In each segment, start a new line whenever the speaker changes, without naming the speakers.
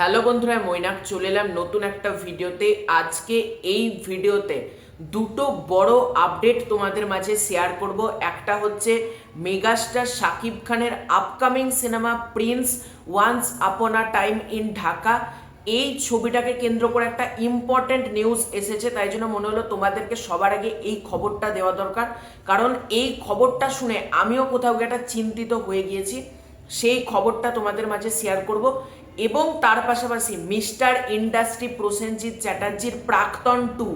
Hello বন্ধুরা মৈনাক, চলে এলাম নতুন একটা ভিডিওতে। আজকে এই ভিডিওতে দুটো বড় আপডেট তোমাদের মাঝে শেয়ার করব। একটা হচ্ছে মেগাস্টার শাকিব খানের upcoming cinema Prince once upon a time in Dhaka এই ছবিটাকে কেন্দ্র করে একটা ইম্পর্ট্যান্ট নিউজ এসেছে, তাই জন্য মনে হলো তোমাদেরকে সবার আগে এই খবরটা দেওয়া দরকার। কারণ এই খবরটা শুনে আমিও কোথাও একটা চিন্তিত হয়ে গিয়েছি। সেই খবরটা তোমাদের মাঝে শেয়ার করব। এবং তার পাশাপাশি মিস্টার ইন্ডাস্ট্রি প্রসেনজিৎ চ্যাটার্জির প্রাক্তন টু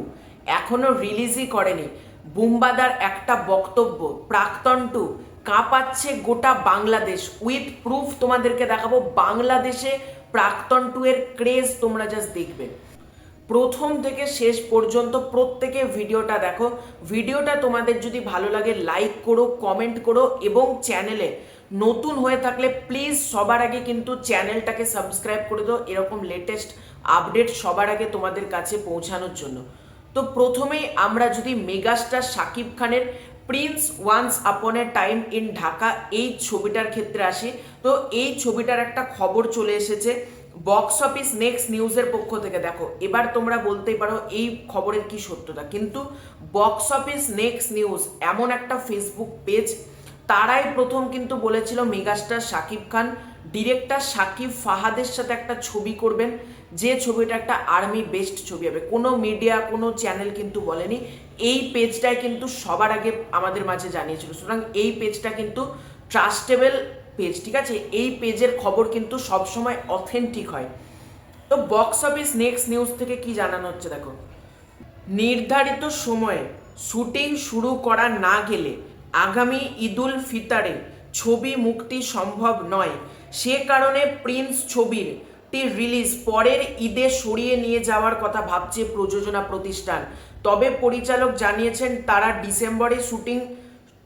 এখনও রিলিজই করেনি। বুম্বাদার একটা বক্তব্য, প্রাক্তন টু, কাঁপাচ্ছে গোটা বাংলাদেশ। উইথ প্রুফ তোমাদেরকে দেখাবো, বাংলাদেশে প্রাক্তন টু এর ক্রেজ তোমরা জাস্ট দেখবে। প্রথম থেকে শেষ পর্যন্ত প্রত্যেকে ভিডিওটা দেখো। ভিডিওটা তোমাদের যদি ভালো লাগে লাইক করো কমেন্ট করো এবং চ্যানেলে নতুন হয়ে থাকলে প্লিজ সবার আগে কিন্তু চ্যানেলটাকে সাবস্ক্রাইব করে দাও। এরকম লেটেস্ট আপডেট সবার আগে তোমাদের কাছে পৌঁছানোর জন্য। তো প্রথমেই আমরা যদি মেগাস্টার শাকিব খানের Prince once upon A time in Dhaka এই ছবিটার ক্ষেত্রে আসি। তো এই ছবিটার একটা খবর চলে এসেছে বক্স অফিস নেক্সট নিউজের পক্ষ থেকে। দেখো, এবার তোমরা বলতেই পারো এই খবরের কি সত্যতা। কিন্তু বক্স অফিস নেক্সট নিউজ এমন একটা ফেসবুক পেজ তারাই প্রথম কিন্তু বলেছিল মেগাস্টার শাকিব খান, ডিরেক্টর শাকিব ফাহাদের সাথে একটা ছবি করবেন। যে ছবিটা একটা আর্মি বেস্ট ছবি হবে। কোনো মিডিয়া, কোনো চ্যানেল কিন্তু বলেনি। এই পেজটাই কিন্তু সবার আগে আমাদের মাঝে জানিয়েছিল। সুতরাং এই পেজটা কিন্তু ট্রাস্টেবল পেজ, ঠিক আছে? এই পেজের খবর কিন্তু সবসময় অথেন্টিক হয়। তো বক্স অফিস নেক্সট নিউজ থেকে কি জানানো হচ্ছে দেখো? নির্ধারিত সময়ে শুটিং শুরু করা না গেলে আগামী ঈদুল ফিতারে ছবি মুক্তি সম্ভব নয়। সে কারণে প্রিন্স ছবির রিলিজ পরের ঈদে সরিয়ে নিয়ে যাওয়ার কথা ভাবছে প্রযোজনা প্রতিষ্ঠান। তবে পরিচালক জানিয়েছেন, তারা ডিসেম্বরে শুটিং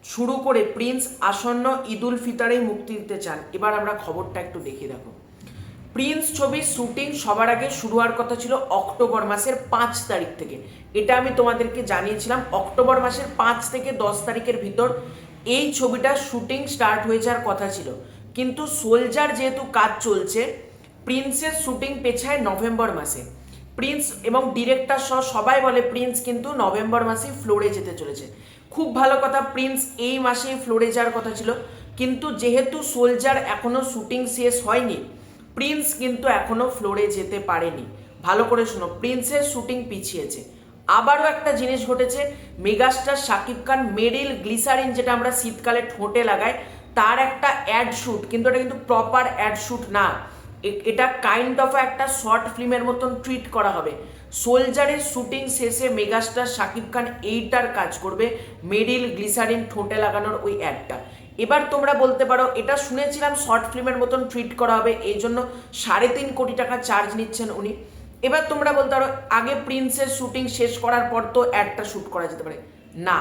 শুরু করে প্রিন্স আসন্ন ঈদুল ফিতরেই মুক্তি দিতে চান। এবার আমরা খবরটা একটু দেখে দেখো। প্রিন্স ছবির শুটিং সবার আগে শুরু হওয়ার কথা ছিল অক্টোবর মাসের পাঁচ তারিখ থেকে। এটা আমি তোমাদেরকে জানিয়েছিলাম, অক্টোবর মাসের পাঁচ থেকে দশ তারিখের ভিতর এই ছবিটার শুটিং স্টার্ট হয়ে যাওয়ার কথা ছিল। কিন্তু সোলজার যেহেতু কাজ চলছে, প্রিন্সের শুটিং পেছায় নভেম্বর মাসে। প্রিন্স এবং ডিরেক্টর সহ সবাই বলে প্রিন্স কিন্তু নভেম্বর মাসেই ফ্লোরে যেতে চলেছে। খুব ভালো কথা, প্রিন্স এই মাসেই ফ্লোরে যাওয়ার কথা ছিল। কিন্তু যেহেতু সোলজার এখনও শুটিং শেষ হয়নি প্রিন্স কিন্তু এখনও ফ্লোরে যেতে পারেনি। ভালো করে শোনো, প্রিন্সের শুটিং পিছিয়েছে। আবারও একটা জিনিস ঘটেছে, megastar Shakib Khan Meril glycerine, যেটা আমরা শীতকালে ঠোঁটে লাগাই, তার একটা অ্যাড শ্যুট কিন্তু এটা কিন্তু প্রপার অ্যাড শ্যুট না। এটা কাইন্ড অফ একটা শর্ট ফিল্মের মতন ট্রিট করা হবে। সোলজারের শুটিং শেষে মেগাস্টার শাকিব খান এইটার কাজ করবে, মেরিল গ্লিসারিন ঠোঁটে লাগানোর ওই অ্যাডটা। এবার তোমরা বলতে পারো, এটা শুনেছিলাম শর্ট ফিল্মের মতন ট্রিট করা হবে, এই জন্য সাড়ে তিন কোটি টাকা চার্জ নিচ্ছেন উনি। এবার তোমরা বলতে পারো, আগে প্রিন্সের শুটিং শেষ করার পর তো অ্যাডটা শ্যুট করা যেতে পারে। না,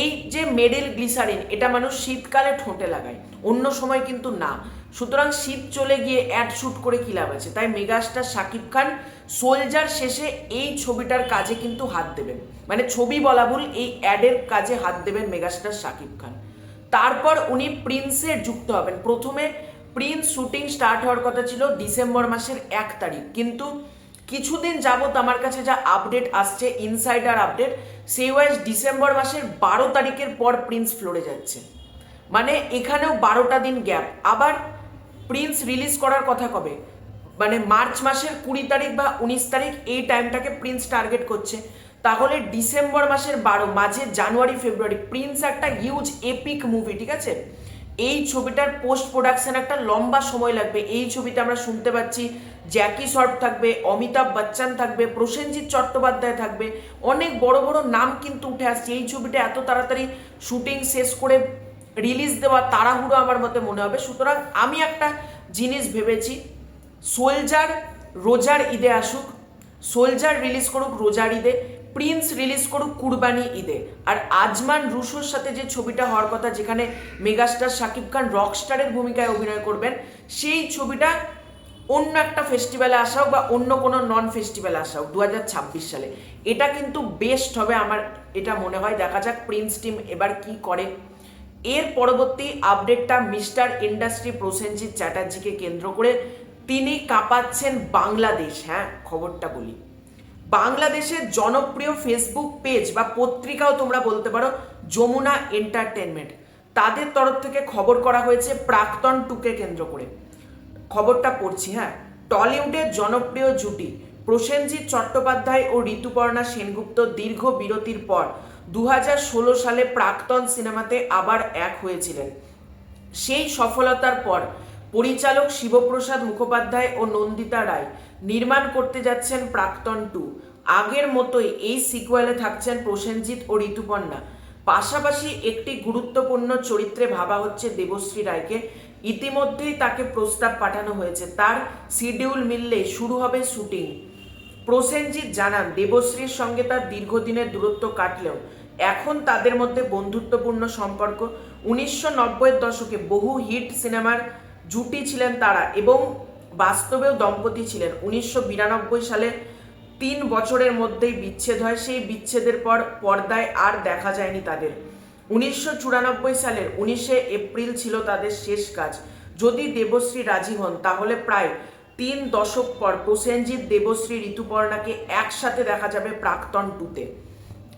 এই যে মেডেল গ্লিসারিন, এটা মানুষ শীতকালে ঠোঁটে লাগায়, অন্য সময় কিন্তু না। সুতরাং শীত চলে গিয়ে অ্যাড শ্যুট করে কি লাভ আছে? তাই মেগাস্টার শাকিব খান সোলজার শেষে এই ছবিটার কাজে কিন্তু হাত দেবেন। মানে ছবি বলা ভুল, এই অ্যাডের কাজে হাত দেবেন মেগাস্টার শাকিব খান। তারপর উনি প্রিন্সের যুক্ত হবেন। প্রথমে প্রিন্স শুটিং স্টার্ট হওয়ার কথা ছিল ডিসেম্বর মাসের এক তারিখ। কিন্তু কিছুদিন যাবত আমার কাছে যা আপডেট আসছে, ইনসাইডার আপডেট, সেই ওয়াইজ ডিসেম্বর মাসের বারো তারিখের পর প্রিন্স ফ্লোরে যাচ্ছে। মানে এখানেও বারোটা দিন গ্যাপ। আবার প্রিন্স রিলিজ করার কথা কবে? মানে মার্চ মাসের কুড়ি তারিখ বা উনিশ তারিখ এই টাইমটাকে প্রিন্স টার্গেট করছে। তাহলে ডিসেম্বর মাসের বারো, মাঝে জানুয়ারি, ফেব্রুয়ারি প্রিন্স একটা হিউজ এপিক মুভি ঠিক আছে? এই ছবিটার পোস্ট প্রোডাকশন একটা লম্বা সময় লাগবে। এই ছবিতে আমরা শুনতে পাচ্ছি জ্যাকি শর্ট থাকবে, অমিতাভ বচ্চন থাকবে, প্রসেনজিৎ চট্টোপাধ্যায় থাকবে, অনেক বড় বড় নাম কিন্তু উঠে আসছে। এই ছবিটা এত তাড়াতাড়ি শুটিং শেষ করে রিলিজ দেওয়া তাড়াহুড়ো আমার মতে মনে হবে। সুতরাং আমি একটা জিনিস ভেবেছি, সোলজার, রোজার ঈদে আসুক, সোলজার রিলিজ করুক, রোজার ঈদে। প্রিন্স রিলিজ করুক কুরবানি ঈদে। আর আজমান রুশোর সাথে যে ছবিটা হওয়ার কথা, যেখানে মেগাস্টার শাকিব খান রকস্টারের ভূমিকায় অভিনয় করবেন, সেই ছবিটা অন্য একটা ফেস্টিভ্যালে আসা হোক বা অন্য কোনো নন ফেস্টিভ্যালে আসা হোক দু হাজার ছাব্বিশ সালে। এটা কিন্তু বেস্ট হবে আমার এটা মনে হয়। দেখা যাক প্রিন্স টিম এবার কি করে। এর পরবর্তী আপডেটটা মিস্টার ইন্ডাস্ট্রি প্রসেনজিৎ চ্যাটার্জিকে কেন্দ্র করে। তিনি কাঁপাচ্ছেন বাংলাদেশ হ্যাঁ খবরটা বলি। বাংলাদেশের জনপ্রিয় ফেসবুক পেজ বা পত্রিকাও তোমরা বলতে পারো যমুনা এন্টারটেনমেন্ট তাদের তরফ থেকে খবর করা হয়েছে প্রাক্তন টুকে কেন্দ্র করে। খবরটা পড়ছি হ্যাঁ? টলিউডের জনপ্রিয় জুটি প্রসেনজিৎ চট্টোপাধ্যায় ও ঋতুপর্ণা সেনগুপ্ত দীর্ঘ বিরতির পর দু হাজার ষোলো সালে প্রাক্তন সিনেমাতে আবার এক হয়েছিলেন। সেই সফলতার পর পরিচালক শিবপ্রসাদ মুখোপাধ্যায় ও নন্দিতা রায় নির্মাণ করতে যাচ্ছেন প্রাক্তন টু। আগের মতোই এই সিকুয়েলে থাকছেন প্রসেনজিৎ ও ঋতুপর্ণা। পাশাপাশি একটি গুরুত্বপূর্ণ চরিত্রে ভাবা হচ্ছে দেবশ্রী রায়কে। ইতিমধ্যেই তাকে প্রস্তাব পাঠানো হয়েছে। তার শিডিউল মিললে শুরু হবে শুটিং। প্রসেনজিৎ জানান, দেবশ্রীর সঙ্গে তার দীর্ঘদিনের দূরত্ব কাটলেও এখন তাদের মধ্যে বন্ধুত্বপূর্ণ সম্পর্ক। উনিশশো নব্বইয়ের দশকে বহু হিট সিনেমার জুটি ছিলেন তারা এবং বাস্তবেও দম্পতি ছিলেন। উনিশশো বিরানব্বই সালে তিন বছরের মধ্যেই বিচ্ছেদ হয়। সেই বিচ্ছেদের পর পর্দায় আর দেখা যায়নি তাদের। উনিশশো চুরানব্বই সালের উনিশে এপ্রিল ছিল তাদের শেষ কাজ। যদি দেবশ্রী রাজি হন, তাহলে প্রায় তিন দশক পর প্রসেনজিৎ, দেবশ্রী, ঋতুপর্ণাকে একসাথে দেখা যাবে প্রাক্তন টুতে।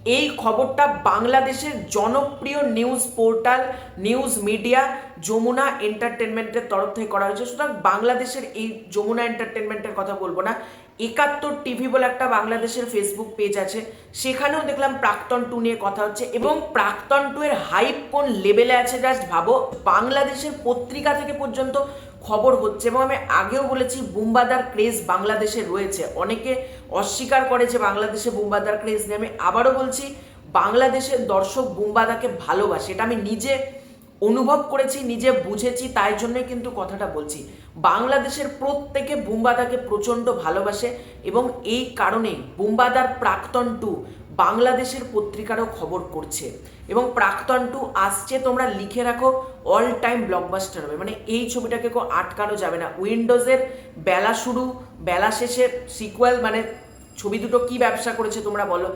এই খবরটা বাংলাদেশের জনপ্রিয় news portal, news media, Jamuna এন্টারটেনমেন্টের তরফ থেকে করা হয়েছে। সুতরাং বাংলাদেশের এই যমুনা এন্টারটেনমেন্টের কথা বলব না। একাত্তর টিভি বলে একটা বাংলাদেশের ফেসবুক পেজ আছে। সেখানেও দেখলাম প্রাক্তন টু নিয়ে কথা হচ্ছে এবং প্রাক্তন টু এর হাইপ কোন লেভেলে আছে জাস্ট ভাবো। বাংলাদেশের পত্রিকা থেকে পর্যন্ত খবর হচ্ছে এবং আমি আগেও বলেছি, বুম্বাদার ক্রেজ বাংলাদেশে রয়েছে। অনেকে অস্বীকার করে যে বাংলাদেশে বুম্বাদার ক্রেজ নিয়ে আমি আবারও বলছি, বাংলাদেশের দর্শক বুম্বাদাকে ভালোবাসে। এটা আমি নিজে অনুভব করেছি, নিজে বুঝেছি, তাই জন্য কিন্তু কথাটা বলছি। বাংলাদেশের প্রত্যেকে বুম্বাদাকে প্রচণ্ড ভালোবাসে এবং এই কারণে বুম্বাদার প্রাক্তন টু বাংলাদেশের পত্রিকারও খবর করছে। এবং প্রাক্তন টু আসছে, তোমরা লিখে রাখো অল টাইম ব্লকবাস্টার হবে। মানে এই ছবিটাকে কেউ আটকানো যাবে না। উইন্ডোজের বেলা শুরু, বেলা শেষে সিকুয়েল মানে ছবি দুটো কি ব্যবসা করেছে তোমরা বলো।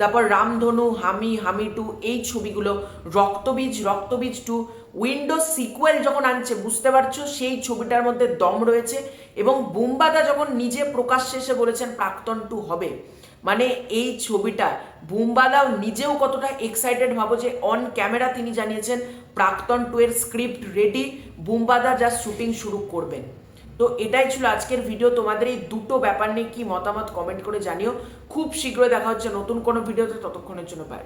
তারপর রামধনু, হামি হামি টু, এই ছবিগুলো, Raktabeej Raktabeej two, Windows sequel যখন আনছে, বুঝতে পারছ? সেই ছবিটার মধ্যে দম রয়েছে এবং বুম্বাদা যখন নিজে প্রকাশ্যে এসে বলেছেন প্রাক্তন টু হবে মানে এই ছবিটা, বুম্বাদাও নিজেও কতটা এক্সাইটেড ভাবো যে অন ক্যামেরা তিনি জানিয়েছেন, প্রাক্তন টু এর স্ক্রিপ্ট রেডি বুম্বাদা যা শুটিং শুরু করবেন। তো এটাই ছিল আজকের ভিডিও তোমাদের এই দুটো ব্যাপার নিয়ে কি মতামত কমেন্ট করে জানিও। খুব শীঘ্রই দেখা হচ্ছে নতুন কোনো ভিডিওতে ততক্ষণের জন্য বাই